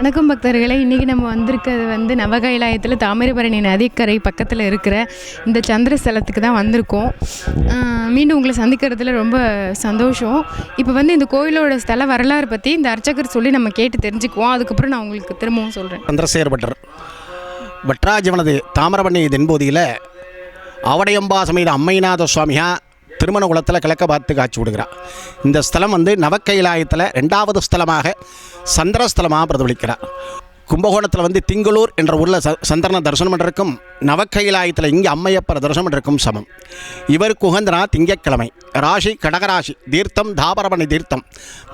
வணக்கம் பக்தர்களே. இன்றைக்கி நம்ம வந்திருக்கிறது வந்து நவகைலாயத்தில் தாமிரபரணி நதிக்கரை பக்கத்தில் இருக்கிற இந்த சந்திர ஸ்தலத்துக்கு தான் வந்திருக்கோம். மீண்டும் உங்களை சந்திக்கிறதுல ரொம்ப சந்தோஷம். இப்போ வந்து இந்த கோயிலோட ஸ்தல வரலாறு பற்றி இந்த அர்ச்சகர் சொல்லி நம்ம கேட்டு தெரிஞ்சுக்குவோம். அதுக்கப்புறம் நான் உங்களுக்கு திரும்பவும் சொல்கிறேன் சந்திரசேகர் பட்டர். பட்ராஜவனது தாமிரபரணி தென்போதியில் ஆவடையம்பா சமேத அம்மைநாத சுவாமியா திருமண குளத்தில் கிழக்க பார்த்து காட்சி விடுகிறார் இந்த ஸ்தலம் வந்து நவக்கைலாயத்தில் ரெண்டாவது ஸ்தலமாக சந்திரஸ்தலமாக பிரதிபலிக்கிறார் கும்பகோணத்தில் வந்து திங்களூர் என்ற ஊரில் ச சந்திரனை தரிசனம் பண்ணுறக்கும் நவக்கைலாயத்தில் இங்கே அம்மையப்பர் தரிசனம் பண்ணுறக்கும் சமம். இவருக்கு உகந்தனா திங்கட்கிழமை ராசி கடகராசி தீர்த்தம் தாபரமணி தீர்த்தம்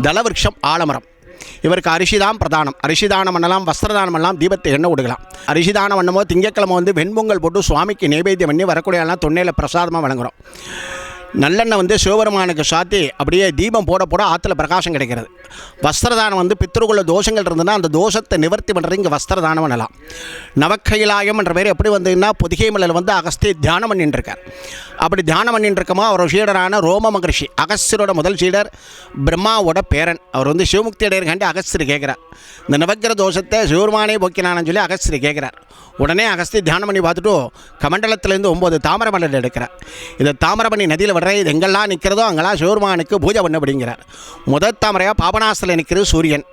தலவிருஷம் ஆலமரம். இவருக்கு அரிசிதான் பிரதானம். அரிசிதானம் பண்ணலாம் வஸ்திரதானம் பண்ணலாம் தீபத்தை எண்ணெய் விடுக்கலாம் அரிசிதானம் பண்ணும்போது திங்கக்கிழமை வந்து வெண்பொங்கல் போட்டு சுவாமிக்கு நைவேத்தியம் பண்ணி வரக்கூடிய எல்லாம் தொன்னையில் பிரசாதமாக வழங்குகிறோம் நல்லெண்ணெய் வந்து சிவபெருமானுக்கு சாத்தி அப்படியே தீபம் போட போட ஆற்றுல பிரகாசம் கிடைக்கிறது. வஸ்திரதானம் வந்து பித்திருக்குள்ள தோஷங்கள் இருந்ததுன்னா அந்த தோஷத்தை நிவர்த்தி பண்ணுறது இங்கே வஸ்திரதானம் பண்ணலாம். நவக்கைலாயம் என்ற பேர் எப்படி வந்ததுன்னா பொதிகை மலையில் வந்து அகஸ்தி தியானம் பண்ணிட்டு இருக்கார் அப்படி தியானம் பண்ணிட்டு இருக்கமா அவர் சீடரான ரோம மகரிஷி அகஸ்தியரோட முதல் சீடர் பிரம்மாவோட பேரன். அவர் வந்து சிவமுக்தி அடையிறக்காண்டி அகஸ்திரி கேட்குறார். இந்த நவக்கிர தோஷத்தை சிவருமானே போக்கினான்னு சொல்லி அகஸ்திரி கேட்குறார். உடனே அகஸ்தி தியானம் பண்ணி பார்த்துட்டு கமண்டலத்திலேருந்து ஒம்பது தாமிரமலர் எடுக்கிறார். இந்த தாமரபணி நதியில் வர்ற இது எங்கெல்லாம் நிற்கிறதோ அங்கெல்லாம் சிவருமானுக்கு பூஜை பண்ண அப்படிங்கிறார் முதல் தாமரையாக பாபநாசத்தில் நிற்கிறது சூரியன்.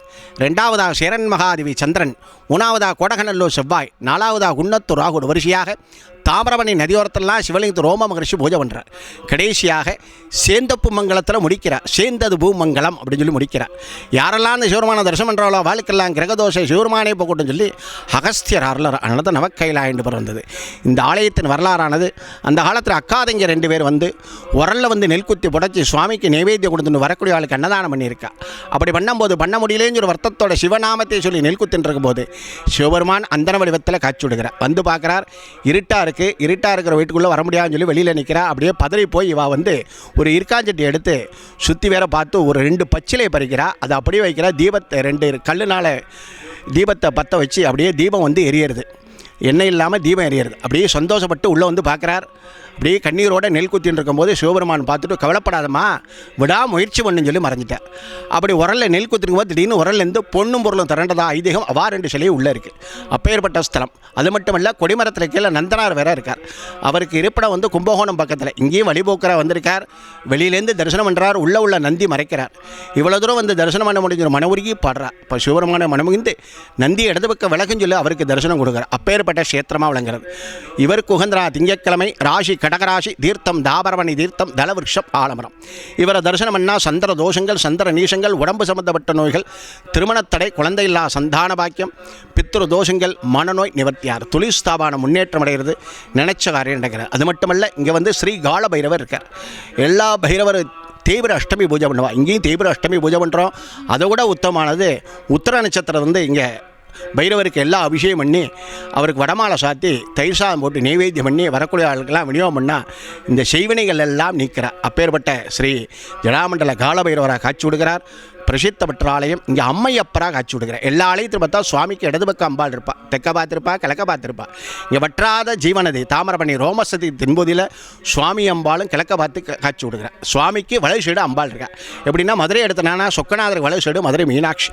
ரெண்டாவதாக சேரன் மகாதேவி சந்திரன். மூணாவதாக கொடகநல்லூர் செவ்வாய். நாலாவதாக குன்னத்தூர் ராகுல் வரிசையாக தாமிரபரணி நதியோரத்திலாம் சிவலிங்கத்து ரோம மகரிஷி பூஜை பண்ணுறார் கடைசியாக சேந்தப்பு மங்கலத்தில் முடிக்கிறார். சேந்தது பூமங்கலம் அப்படின்னு சொல்லி முடிக்கிறார். யாரெல்லாம் அந்த சிவருமான தரிசனம் பண்ணுறாங்களோ வாழ்க்கெல்லாம் கிரகதோஷை சிவருமானே போகட்டும் சொல்லி அகஸ்தியர் அருளர் அதனால தான் நவக்கைலா என்று பிறந்தது. இந்த ஆலயத்தின் வரலாறானது அந்த காலத்தில் அக்காதைங்க ரெண்டு பேர் வந்து உரலில் வந்து நெல் குத்தி புடச்சி சுவாமிக்கு நைவேத்தியம் கொடுத்துன்னு வரக்கூடிய ஆளுக்கு அன்னதானம் பண்ணியிருக்கா. அப்படி பண்ணும்போது பண்ண முடியலேன்னு ஒரு வருத்தத்தோட சிவநாமத்தை சொல்லி நெல் குத்தின்னு இருக்கும்போது சிவபெருமான் அந்தன வடிவத்தில் காட்சி விடுகிறார் வந்து பார்க்குறார் இருட்டாக இருக்குது இருட்டாக இருக்கிற வீட்டுக்குள்ளே வர முடியாதுன்னு சொல்லி வெளியில் நிற்கிறா அப்படியே பதறி போய் இவா வந்து ஒரு இருக்காஞ்சட்டி எடுத்து சுற்றி வேற பார்த்து ஒரு ரெண்டு பச்சிலை பறிக்கிறா. அதை அப்படியே வைக்கிறா. தீபத்தை ரெண்டு கல்லுனால் தீபத்தை பற்ற வச்சு அப்படியே தீபம் வந்து எரியறது. எண்ணெய் இல்லாமல் தீபம் எரியறது. அப்படியே சந்தோஷப்பட்டு உள்ளே வந்து பார்க்குறார். அப்படியே கண்ணீரோட நெல் குத்தின்னு இருக்கும்போது சிவபெருமான் பார்த்துட்டு கவலைப்படாதம்மா விடா முயற்சி பண்ணுன்னு சொல்லி மறைஞ்சிட்டேன். அப்படி உரலில் நெல் குத்திருக்கும் போது திடீர்னு உரல்லேருந்து பொண்ணும் பொருளும் திரண்டதா ஐதீகம் அவா ரெண்டு சிலையும் உள்ளே இருக்குது அப்பேற்பட்ட ஸ்தலம். அது மட்டும் இல்லை கொடிமரத்தில் கீழே நந்தனார் வேற இருக்கார். அவருக்கு இருப்பிடம் வந்து கும்பகோணம் பக்கத்தில். இங்கேயும் வழிபோக்கராக வந்திருக்கார். வெளியிலேருந்து தரிசனம் பண்ணுறார் உள்ள உள்ள நந்தி மறைக்கிறார். இவ்வளோ தூரம் வந்து தரிசனம் பண்ண முடிஞ்ச மன உருகி பாடுறார். இப்போ சிவபெருமான மனமுகிந்து நந்தி இடது பக்கம் விளக்குன்னு சொல்லி அவருக்கு தரிசனம் கொடுக்குறார். அப்பேற்பட்ட க்ஷேத்திரமாக விளங்குறது. இவர் உகந்தரா திங்கட்கிழமை ராசி கடகராசி தீர்த்தம் தாபரவணி தீர்த்தம் தலவிருஷம் ஆலமரம். இவரை தரிசனம் பண்ணால் சந்திர தோஷங்கள் சந்திர நீசங்கள் உடம்பு சம்பந்தப்பட்ட நோய்கள் திருமணத்தடை குழந்தையில்லா சந்தான பாக்கியம் பித்ரு தோஷங்கள் மனநோய் நிவர்த்தியார். தொழில் ஸ்தாபன முன்னேற்றம் அடைகிறது. நினைச்ச காரியம் நடக்கிறது அது மட்டுமல்ல இங்கே வந்து ஸ்ரீ கால பைரவர் இருக்கார். எல்லா பைரவர் தீவிர அஷ்டமி பூஜை பண்ணுவோம் இங்கேயும் தீவிர அஷ்டமி பூஜை பண்ணுறோம் அதை விட உத்தமானது உத்தர நட்சத்திரம் வந்து இங்கே பைரவருக்கு எல்லா அபிஷேகம் பண்ணி அவருக்கு வடமாலை சாத்தி தயிர் சாதம் போட்டு நெய்வேத்தியம் பண்ணி வரக்கூடிய ஆளுக்கெல்லாம் விநியோகம் பண்ணால் இந்த செய்வினைகள் எல்லாம் நீக்கிறார். அப்பேற்பட்ட ஸ்ரீ ஜடாமண்டல கால பைரவராக காட்சி கொடுக்கிறார். பிரசித்த பற்றாலயம் இங்கே அம்மையப்பராக காட்சி விடுகிறார் எல்லா ஆலயத்திலும் பார்த்தா சுவாமிக்கு இடது பக்கம் அம்பாள் இருப்பா தெற்க பார்த்துருப்பா கிழக்க பார்த்துருப்பா. இங்கே வற்றாத ஜீவனதி தாமரபணி ரோமசதி தென்பகுதியில் சுவாமி அம்பாளும் கிழக்க பார்த்து காட்சி விடுகிறார் சுவாமிக்கு வலது சைடு அம்பாள் இருக்கா. எப்படின்னா மதுரை எடுத்தனா சொக்கநாதர் வலது சைடு மதுரை மீனாட்சி.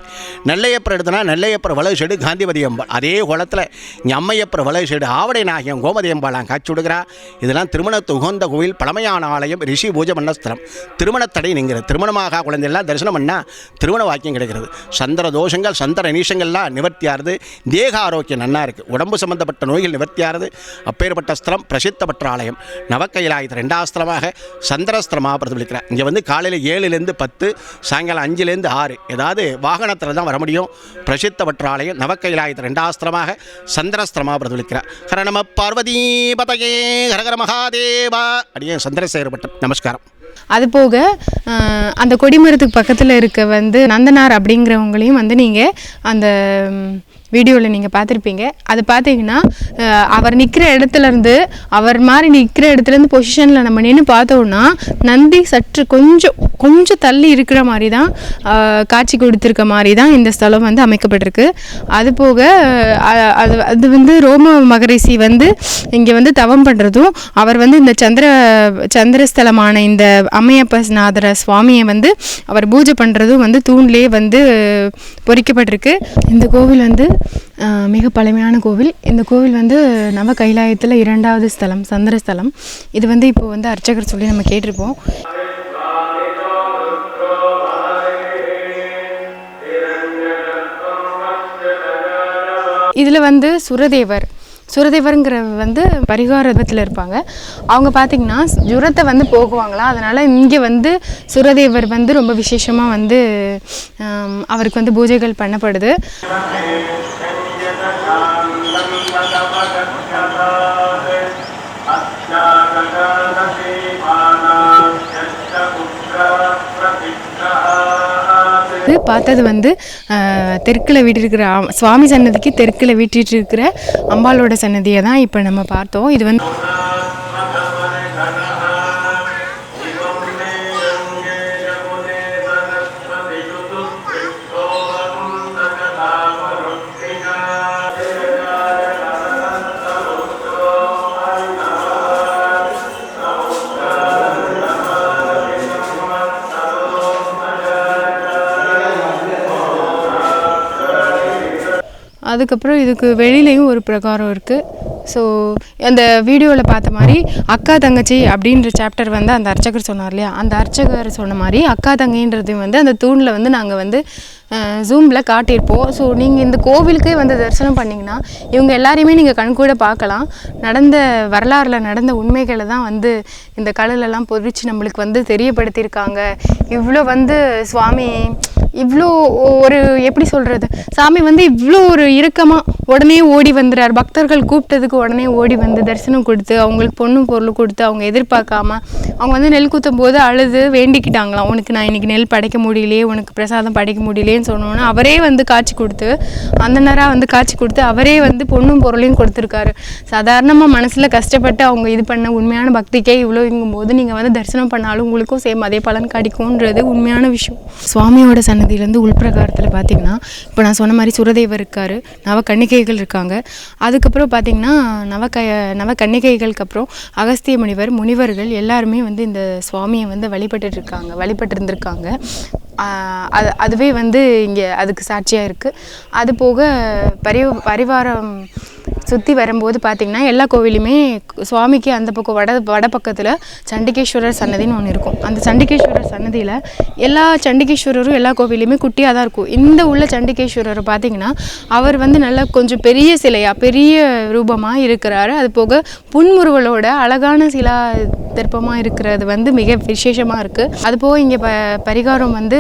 நெல்லையப்பர் எடுத்தனா நெல்லையப்பர் வலது சைடு காந்திபதி அம்பாள். அதே குளத்தில் இங்கே அம்மையப்பர் வலது சைடு ஆவடை நாயகம் கோமதி அம்பாளாம் காட்சி விடுகிறா இதெல்லாம் திருமணத்து உகந்த கோவில் பழமையான ஆலயம் ரிஷி பூஜை பண்ண ஸ்தலம் திருமணத்தடை நீங்கிறது. திருமணமாக குழந்தையெல்லாம் தரிசனம் பண்ணால் திருமண வாக்கியம் கிடைக்கிறது. சந்திர தோஷங்கள் சந்திர நீஷங்கள்லாம் நிவர்த்தியாகிறது தேக ஆரோக்கியம் நல்லா இருக்குது உடம்பு சம்பந்தப்பட்ட நோய்கள் நிவர்த்தியாகிறது அப்பேற்பட்ட ஸ்தலம் பிரசித்த பெற்ற ஆலயம். ரெண்டாஸ்திரமாக சந்திரஸ்திரமாக பிரதிபலிக்கிறார். இங்கே வந்து காலையில் ஏழுலேருந்து பத்து சாயங்காலம் அஞ்சுலேருந்து ஆறு. ஏதாவது வாகனத்தில் தான் வர முடியும். பிரசித்த பெற்ற ஆலயம் ரெண்டாஸ்திரமாக ரெண்டாவது சந்திரஸ்திரமாக பிரதிபலிக்கிறார். ஹர நம பார்வதி பதகே ஹரஹர மகாதேவா. அடியே சந்திரசேகர் பட்டம். நமஸ்காரம். அது போக அந்த கொடிமரத்துக்கு பக்கத்தில் இருக்க வந்து நந்தனார் அப்படிங்கிறவங்களையும் வந்து நீங்கள் அந்த வீடியோவில் நீங்கள் பார்த்துருப்பீங்க. அது பார்த்தீங்கன்னா அவர் நிற்கிற இடத்துலேருந்து அவர் மாதிரி நிற்கிற இடத்துலேருந்து பொசிஷனில் நம்ம நின்று பார்த்தோம்னா நந்தி சற்று கொஞ்சம் கொஞ்சம் தள்ளி இருக்கிற மாதிரி தான் காட்சி கொடுத்துருக்க மாதிரி தான் இந்த ஸ்தலம் வந்து அமைக்கப்பட்டிருக்கு. அது போக அது அது வந்து ரோம மகரிஷி வந்து இங்கே வந்து தவம் பண்ணுறதும் அவர் வந்து இந்த சந்திர சந்திரஸ்தலமான இந்த அம்மையப்பநாதர சுவாமியை வந்து அவர் பூஜை பண்ணுறதும் வந்து தூண்லேயே வந்து பொறிக்கப்பட்டிருக்கு. இந்த கோவில் வந்து மிக பழமையான கோவில். இந்த கோவில் வந்து நவ கைலாயத்தில் இரண்டாவது ஸ்தலம் சந்திரஸ்தலம் இது வந்து இப்போ வந்து அர்ச்சகர் சொல்லி நம்ம கேட்டிருப்போம். இதில் வந்து சுரதேவர் சுரதேவருங்கிற வந்து பரிகாரத்தில் இருப்பாங்க. அவங்க பார்த்தீங்கன்னா ஜுரத்தை வந்து போகுவாங்களா? அதனால் இங்கே வந்து சுரதேவர் வந்து ரொம்ப விசேஷமாக வந்து அவருக்கு வந்து பூஜைகள் பண்ணப்படுது. பார்த்தது வந்து தெற்கில் வீட்டிருக்கிற சுவாமி சன்னதிக்கு தெற்கில் வீட்டிட்டு இருக்கிற அம்பாளோட சன்னதியை தான் இப்போ நம்ம பார்த்தோம். இது வந்து அதுக்கப்புறம் இதுக்கு வெளியிலையும் ஒரு பிரகாரம் இருக்குது ஸோ அந்த வீடியோவில் பார்த்த மாதிரி அக்கா தங்கச்சி அப்படின்ற சாப்டர் வந்து அந்த அர்ச்சகர் சொன்னார் இல்லையா? அந்த அர்ச்சகர் சொன்ன மாதிரி அக்கா தங்கின்றது வந்து அந்த தூணில் வந்து நாங்கள் வந்து ஜூமில் காட்டியிருப்போம். ஸோ நீங்கள் இந்த கோவிலுக்கே வந்து தரிசனம் பண்ணிங்கன்னா இவங்க எல்லாரையுமே நீங்கள் கண்கூட பார்க்கலாம். நடந்த வரலாறில் நடந்த உண்மைகளை தான் வந்து இந்த கடலெல்லாம் பொறிச்சு நம்மளுக்கு வந்து தெரியப்படுத்தியிருக்காங்க. இவ்வளோ வந்து சுவாமி இவ்வளோ ஒரு எப்படி சொல்கிறது சாமி வந்து இவ்வளோ ஒரு இறுக்கமாக உடனே ஓடி வந்துறார். பக்தர்கள் கூப்பிட்டதுக்கு உடனே ஓடி வந்து தரிசனம் கொடுத்து அவங்களுக்கு பொண்ணு பொருள் கொடுத்து அவங்க எதிர்பார்க்காம அவங்க வந்து நெல் குத்தும் போது அழுது வேண்டிக்கிட்டாங்களாம். உனக்கு நான் இன்னைக்கு நெல் படைக்க முடியலையே உனக்கு பிரசாதம் படைக்க முடியலையேன்னு சொன்னோன்னே அவரே வந்து காட்சி கொடுத்து அந்த நேரம் வந்து காட்சி கொடுத்து அவரே வந்து பொண்ணும் பொருளையும் கொடுத்துருக்காரு. சாதாரணமாக மனசில் கஷ்டப்பட்டு அவங்க இது பண்ண உண்மையான பக்திக்கே இவ்வளோ இங்கும்போது நீங்கள் வந்து தரிசனம் பண்ணாலும் உங்களுக்கும் சேம் அதே பலன் கிடைக்கும்ன்றது உண்மையான விஷயம். சுவாமியோட சன்னதியிலேருந்து உள்பிரகாரத்தில் பார்த்தீங்கன்னா இப்போ நான் சொன்ன மாதிரி சுரதேவர் இருக்கார் நவ கன்னிகைகள் இருக்காங்க. அதுக்கப்புறம் பார்த்தீங்கன்னா நவ க நவ கன்னிகைகளுக்கு அப்புறம் அகஸ்திய முனிவர் முனிவர்கள் எல்லாருமே வந்து இந்த சுவாமியை வந்து வழிபட்டுருக்காங்க இருக்காங்க வழிபட்டு இருந்திருக்காங்க அது அதுவே வந்து இங்கே அதுக்கு சாட்சியாக இருக்குது அது போக பரி பரிவாரம் சுற்றி வரும்போது பார்த்திங்கன்னா எல்லா கோவிலுமே சுவாமிக்கு அந்த பக்கம் வட வட பக்கத்தில் சண்டிகேஸ்வரர் சன்னதின்னு ஒன்று இருக்கும். அந்த சண்டிகேஸ்வரர் சன்னதியில் எல்லா சண்டிகேஸ்வரரும் எல்லா கோவிலையுமே குட்டியாக தான் இருக்கும். இந்த உள்ள சண்டிகேஸ்வரர் பார்த்திங்கன்னா அவர் வந்து நல்ல கொஞ்சம் பெரிய சிலையாக பெரிய ரூபமாக இருக்கிறாரு. அது போக புன்முறுவலோட அழகான சிலா திருப்பமாக இருக்கிறது வந்து மிக விசேஷமாக இருக்குது அது போக இங்கே ப பரிகாரம் வந்து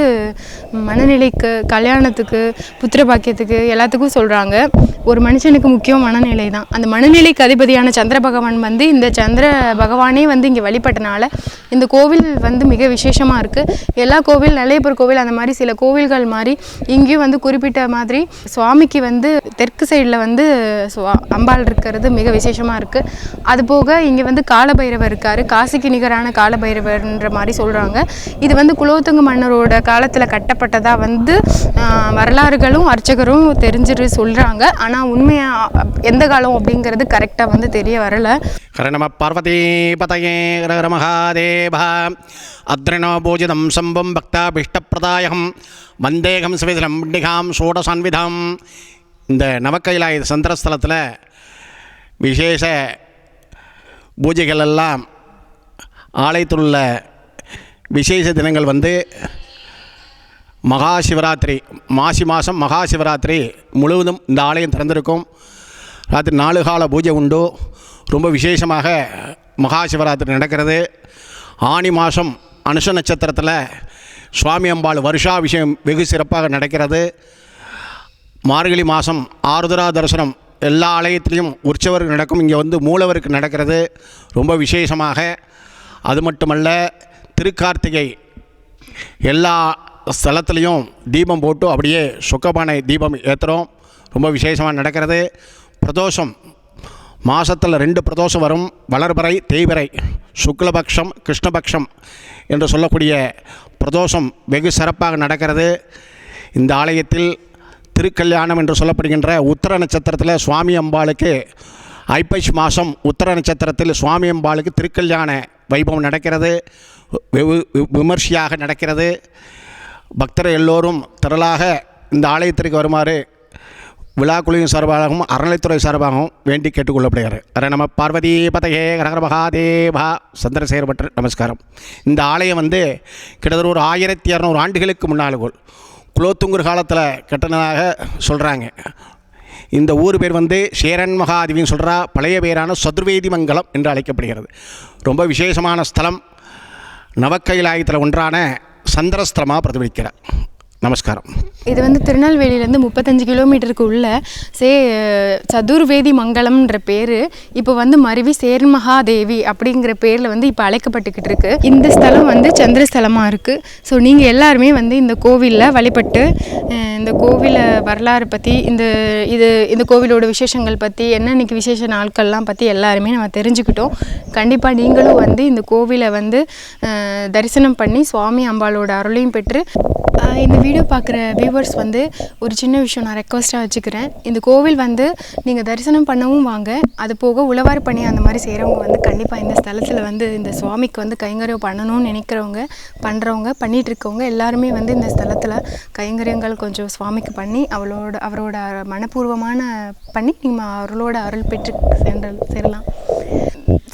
மனநிலைக்கு கல்யாணத்துக்கு புத்திர பாக்கியத்துக்கு எல்லாத்துக்கும் சொல்கிறாங்க ஒரு மனுஷனுக்கு முக்கியம் மனநிலை தான் அந்த மனநிலைக்கு அதிபதியான சந்திர பகவான் வந்து இந்த சந்திர பகவானே வந்து இங்கே வழிபட்டனால இந்த கோவில் வந்து மிக விசேஷமாக இருக்குது எல்லா கோவில் நிலையப்பர் கோவில் அந்த மாதிரி சில கோவில்கள் மாதிரி இங்கேயும் வந்து குறிப்பிட்ட மாதிரி சுவாமிக்கு வந்து தெற்கு சைடில் வந்து சுவா அம்பாள் இருக்கிறது மிக விசேஷமாக இருக்குது அது போக இங்கே வந்து காலபைரவர் இருக்கார். காசிக்கு நிகரான காலபைரவர்ன்ற மாதிரி சொல்கிறாங்க இது வந்து குலோத்துங்க மன்னரோட காலத்தில் கட்டப்பட்டதாக வந்து வரலாறுகளும் அர்ச்சகரும் தெரிஞ்சுட்டு சொல்கிறாங்க ஆனால் உண்மையாக எந்த காலம் அப்படிங்கிறது கரெக்டாக வந்து தெரிய வரலை. ஹரணம பார்வதி பதயே ஹர மகாதேவா. அத்ரினோ பூஜிதம் சம்பம் பக்தாபிஷ்டப்பிரதாயம் வந்தேகம் சுவிதலம் பிண்டிகாம் ஷோடசான்விதாம் இந்த நவக்கைலாய சந்திரஸ்தலத்தில் விசேஷ பூஜைகள் எல்லாம் ஆலயத்தில் விசேஷ தினங்கள் வந்து மகா சிவராத்திரி மாசி மாதம் மகா சிவராத்திரி முழுவதும் இந்த ஆலயம் திறந்திருக்கும். ராத்திரி நாலு கால பூஜை உண்டு. ரொம்ப விசேஷமாக மகா சிவராத்திரி நடக்கிறது. ஆனி மாதம் அனுஷ நட்சத்திரத்தில் சுவாமி அம்பாள் வருஷாபிஷேகம் வெகு சிறப்பாக நடக்கிறது. மார்கழி மாதம் ஆருத்ரா தரிசனம் எல்லா ஆலயத்திலையும் உற்சவருக்கு நடக்கும். இங்கே வந்து மூலவருக்கு நடக்கிறது. ரொம்ப விசேஷமாக. அது மட்டுமல்ல திருக்கார்த்திகை எல்லா ஸ்தலத்துலேயும் தீபம் போட்டு அப்படியே சுக்கபானை தீபம் ஏற்றுறோம் ரொம்ப விசேஷமாக நடக்கிறது. பிரதோஷம். மாதத்தில் ரெண்டு பிரதோஷம் வரும். வளர்பறை தேய்பிறை. சுக்லபக்ஷம் கிருஷ்ணபக்ஷம் என்று சொல்லக்கூடிய பிரதோஷம் வெகு சிறப்பாக நடக்கிறது. இந்த ஆலயத்தில் திருக்கல்யாணம் என்று சொல்லப்படுகின்ற உத்தர நட்சத்திரத்தில் சுவாமி அம்பாளுக்கு ஐப்பசி மாதம் உத்தர நட்சத்திரத்தில் சுவாமி அம்பாளுக்கு திருக்கல்யாண வைபவம் நடக்கிறது. வெகு விமர்சையாக நடக்கிறது. பக்தர் எல்லோரும் திரளாக இந்த ஆலயத்திற்கு வருமாறு விழா குழுவின் சார்பாகவும் அறநிலைத்துறை சார்பாகவும் வேண்டி கேட்டுக்கொள்ளப்படுகிறார் அரை நம்ம பார்வதி பதகே கரகர மகாதேவா சந்திரசேகர் பட்டர் நமஸ்காரம். இந்த ஆலயம் வந்து கிட்டத்தட்ட ஒரு ஆயிரத்தி இரநூறு ஆண்டுகளுக்கு முன்னாளுகள் குலோத்துங்குர் காலத்தில் கட்டினதாக சொல்கிறாங்க இந்த ஊர் பேர் வந்து சேரன் மகாதேவின்னு சொல்கிறா பழைய பேரான சதுர்வேதி மங்கலம் என்று அழைக்கப்படுகிறது. ரொம்ப விசேஷமான ஸ்தலம். நவக்கைலாயத்தில் ஒன்றான சந்திரஸ்தலமாக பிரதிபலிக்கிறார். நமஸ்காரம். இது வந்து திருநெல்வேலியிலேருந்து முப்பத்தஞ்சு கிலோமீட்டருக்கு உள்ள சே சதுர்வேதி மங்கலம்ன்ற பேர் இப்போ வந்து மருவி சேர்மகாதேவி அப்படிங்கிற பேரில் வந்து இப்போ அழைக்கப்பட்டுக்கிட்டு இருக்கு. இந்த ஸ்தலம் வந்து சந்திரஸ்தலமாக இருக்குது ஸோ நீங்கள் எல்லாருமே வந்து இந்த கோவிலில் வழிபட்டு இந்த கோவிலை வரலாறு பற்றி இந்த இது இந்த கோவிலோட விசேஷங்கள் பற்றி என்னன்னைக்கு விசேஷ நாட்கள்லாம் பற்றி எல்லாருமே நம்ம தெரிஞ்சுக்கிட்டோம். கண்டிப்பாக நீங்களும் வந்து இந்த கோவிலை வந்து தரிசனம் பண்ணி சுவாமி அம்பாளோட அருளையும் பெற்று இந்த வீடியோ பார்க்குற வியூவர்ஸ் வந்து ஒரு சின்ன விஷயம் நான் ரெக்வஸ்ட்டாக வச்சுக்கிறேன். இந்த கோவில் வந்து நீங்கள் தரிசனம் பண்ணவும் வாங்க. அது போக உழவார் பணி அந்த மாதிரி செய்கிறவங்க வந்து கண்டிப்பாக இந்த ஸ்தலத்தில் வந்து இந்த சுவாமிக்கு வந்து கைங்கரியம் பண்ணணும்னு நினைக்கிறவங்க பண்ணுறவங்க பண்ணிகிட்ருக்கவங்க எல்லாருமே வந்து இந்த ஸ்தலத்தில் கைங்கரியங்கள் கொஞ்சம் சுவாமிக்கு பண்ணி அவளோட அவரோட மனப்பூர்வமான பண்ணி நீங்கள் அவர்களோட அருள் பெற்று சென்ற செல்லலாம்.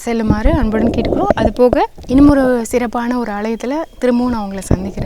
செல்லுமாறு அன்புடன் கேட்டுக்கிறோம். அது போக இன்னும் ஒரு சிறப்பான ஒரு ஆலயத்தில் திரும்பவும் நான் உங்களை சந்திக்கிறேன்.